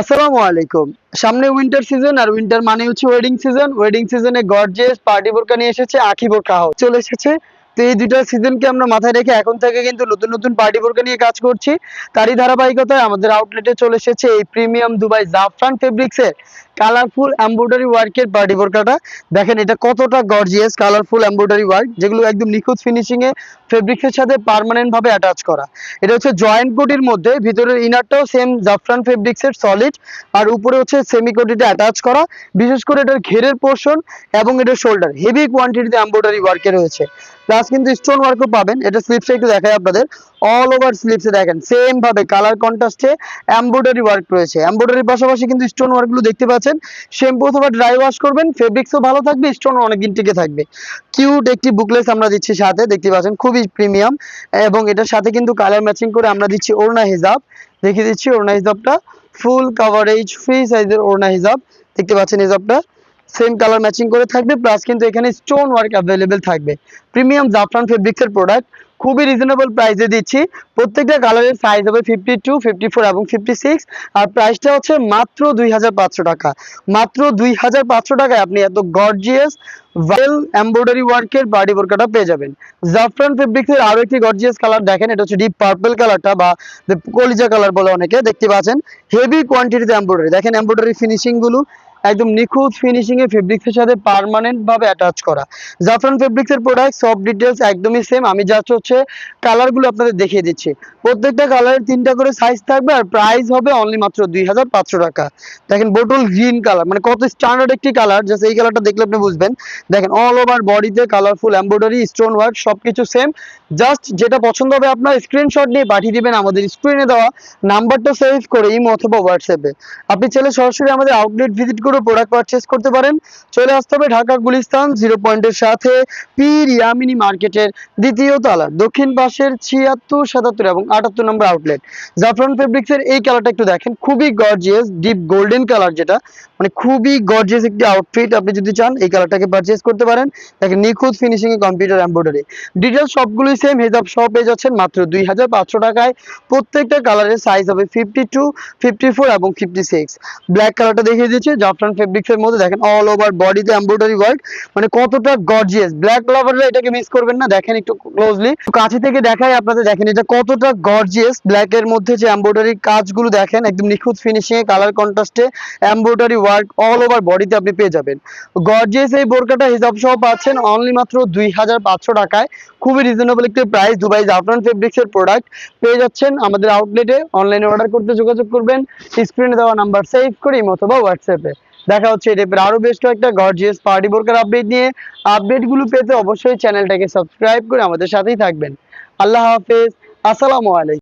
আসসালামু আলাইকুম। সামনে উইন্টার সিজন আর উইন্টার মানে হচ্ছে ওয়েডিং সিজন ওয়েডিং সিজনে গর্জেস পার্টি বোরকা নিয়ে এসেছে আখি বোরকা হাউস। চলে এসেছে। তো এই দুইটা সিজনকে আমরা মাথায় রেখে এখন থেকে কিন্তু নতুন নতুন পার্টি বোরকা নিয়ে কাজ করছি। তারই ধারাবাহিকতায় আমাদের আউটলেটে চলে এসেছে এই প্রিমিয়াম দুবাই জাফরান ফেব্রিক্সের কালারফুল এমব্রয়ডারি ওয়ার্কের পার্টি বোরকাটা দেখেন এটা কতটা গর্জিয়াস কালারফুল এমব্রয়ডারি ওয়ার্ক যেগুলো একদম নিখুঁত ফিনিশিং এ ফেব্রিক্সের সাথে পার্মানেন্ট ভাবে অ্যাটাচ করা। এটা হচ্ছে জয়েন্ট কোটির মধ্যে, ভিতরের ইনারটাও সেম জাফরান ফেব্রিক্সের সলিড আর উপরে হচ্ছে সেমি কোটিটা অ্যাটাচ করা। বিশেষ করে এটার ঘেরের পোর্শন এবং এটার শোল্ডার হেভি কোয়ান্টিটিতে এমব্রয়ডারি ওয়ার্কে রয়েছে। প্লাস কিন্তু স্টোন ওয়ার্কও পাবেন, এটা স্লিপসে একটু দেখাই আপনাদের। অল ওভার স্লিপসে দেখেন সেম ভাবে কালার কন্ট্রাস্টে এমব্রয়ডারি ওয়ার্ক রয়েছে। এমব্রয়ডারির পাশাপাশি কিন্তু স্টোন ওয়ার্কগুলো দেখতে পাচ্ছেন শ্যাম্পু অথবা ড্রাই ওয়াশ করবেন ফেব্রিক্সও ভালো থাকবে স্টোন অনেকদিন টিকে থাকবে। কিউট একটি বুকলেস আমরা দিচ্ছি সাথে, দেখতে পাচ্ছেন, খুবই প্রিমিয়াম এবং এটার সাথে কিন্তু কালার ম্যাচিং করে আমরা দিচ্ছি ওড়না হিজাব। দেখিয়ে দিচ্ছি ওড়না হিজাবটা। ফুল কাভারেজ ফ্রি সাইজের ওড়না হিজাব। দেখতে পাচ্ছেন হিজাবটা। সেম কালার ম্যাচিং করে থাকবে প্লাস কিন্তু এখানে স্টোন ওয়ার্ক অ্যাভেলেবেল থাকবে। প্রিমিয়াম জাফরান ফেব্রিক্সের প্রোডাক্ট খুবই রিজনেবল প্রাইসে দিচ্ছি। প্রত্যেকটা কালারের সাইজ হবে ফিফটি টু ফিফটি ফোর এবং ফিফটি সিক্স আর প্রাইসটা হচ্ছে মাত্র দুই হাজার পাঁচশো টাকা। মাত্র দুই হাজার পাঁচশো টাকায় আপনি এত গর্জিয়াস ওয়েল এমব্রয়ডারি ওয়ার্কের বাড়ি বোরকাটা পেয়ে যাবেন। জাফরান ফেব্রিক্সের আরও একটি গর্জিয়াস কালার দেখেন, এটা হচ্ছে ডিপ পার্পল কালারটা বা কলিজা কালার বলে অনেকে দেখতে পাচ্ছেন। হেভি কোয়ান্টিটিতে এমব্রয়ডারি দেখেন এমব্রয়ডারি ফিনিশিংগুলো একদম নিখুঁত ফিনিশিং এ ফেব্রিক্সের সাথে পার্মানেন্ট ভাবে অ্যাটাচ করা। জাফরান ফেব্রিক্সের প্রোডাক্ট সব ডিটেলস একদমই সেম আমি জাস্ট হচ্ছে কালারগুলো আপনাদের দেখিয়ে দিচ্ছি। প্রত্যেকটা কালারের তিনটা করে সাইজ থাকবে আর প্রাইস হবে অনলি মাত্র দুই হাজার পাঁচশো টাকা। দেখেন বোটল গ্রিন কালার মানে কত স্ট্যান্ডার্ড একটি কালার জাস্ট এই কালারটা দেখলে আপনি বুঝবেন। দেখেন অল ওভার বডিতে কালারফুল এমব্রয়ডারি স্টোন ওয়ার্ক সবকিছু সেম জাস্ট যেটা পছন্দ হবে আপনার স্ক্রিনশট নিয়ে পাঠিয়ে দিবেন আমাদের স্ক্রিনে দেওয়া নাম্বারটা সেভ করে, ইমো অথবা হোয়াটসঅ্যাপে আপনি চাইলে সরাসরি আমাদের আউটলেট ভিজিট করে প্রোডাক্ট পারচেস করতে পারেন। চলে আসতে হবে ঢাকা গুলিস্তান জিরো পয়েন্টের সাথে পীর ইয়ামিনী মার্কেটের দ্বিতীয় তলা। দক্ষিণ পাশের ছিয়াত্তর, সাতাত্তর এবং আটাত্তর নম্বর আউটলেট জাফরান ফেব্রিক্সের এই কালারটা একটু দেখেন। খুবই গর্জিয়াস ডিপ গোল্ডেন কালার যেটা। মানে খুবই গর্জিয়াস একটি আউটফিট আপনি যদি চান, এই কালারটাকে পারচেস করতে পারেন। দেখেন নিখুঁত finishing a computer embroidery details সবগুলোই সেম হেজাব সব পেয়ে যাচ্ছেন মাত্র দুই হাজার পাঁচশো টাকায়। প্রত্যেকটা কালারের সাইজ হবে ফিফটি টু ফিফটি ফোর এবং ফিফটি সিক্স ব্ল্যাক কালারটা দেখিয়ে দিচ্ছি জাফরান ফেব্রিক্স এর মধ্যে দেখেন অল ওভার বডিতে এমব্রয়ডারি ওয়ার্ক মানে কতটা গর্জিয়াস ব্ল্যাক লাভাররা এটাকে মিস করবেন না, দেখেন একটু ক্লোজলি কাছে থেকে দেখাই আপনাদের, দেখেন এটা কতটা গর্জিয়াস ব্ল্যাক এর মধ্যে যে এমব্রয়ডারি কাজগুলো দেখেন, একদম নিখুঁত ফিনিশিং এ কালার কন্ট্রাস্টে এমব্রয়ডারি ওয়ার্ক অল ওভার বডিতে আপনি পেয়ে যাবেন। গর্জিয়াস এই বোরকাটা হিসাব সহ পাচ্ছেন অনলি মাত্র দুই হাজার পাঁচশো টাকায়। খুবই রিজনেবল একটি প্রাইস দুবাই জাফরান ফেব্রিক্স এর প্রোডাক্ট পেয়ে যাচ্ছেন আমাদের আউটলেটে অনলাইনে অর্ডার করতে যোগাযোগ করবেন। স্ক্রিনে দেওয়া নাম্বার সেভ করি অথবা হোয়াটসঅ্যাপে দেখা হচ্ছে এই আরও বেশ কয়েকটা গর্জিয়াস পার্টি বোরকার আপডেট নিয়ে। আপডেটগুলো পেতে অবশ্যই চ্যানেলটাকে সাবস্ক্রাইব করে আমাদের সাথেই থাকবেন। আল্লাহ হাফেজ। আসসালামু আলাইকুম।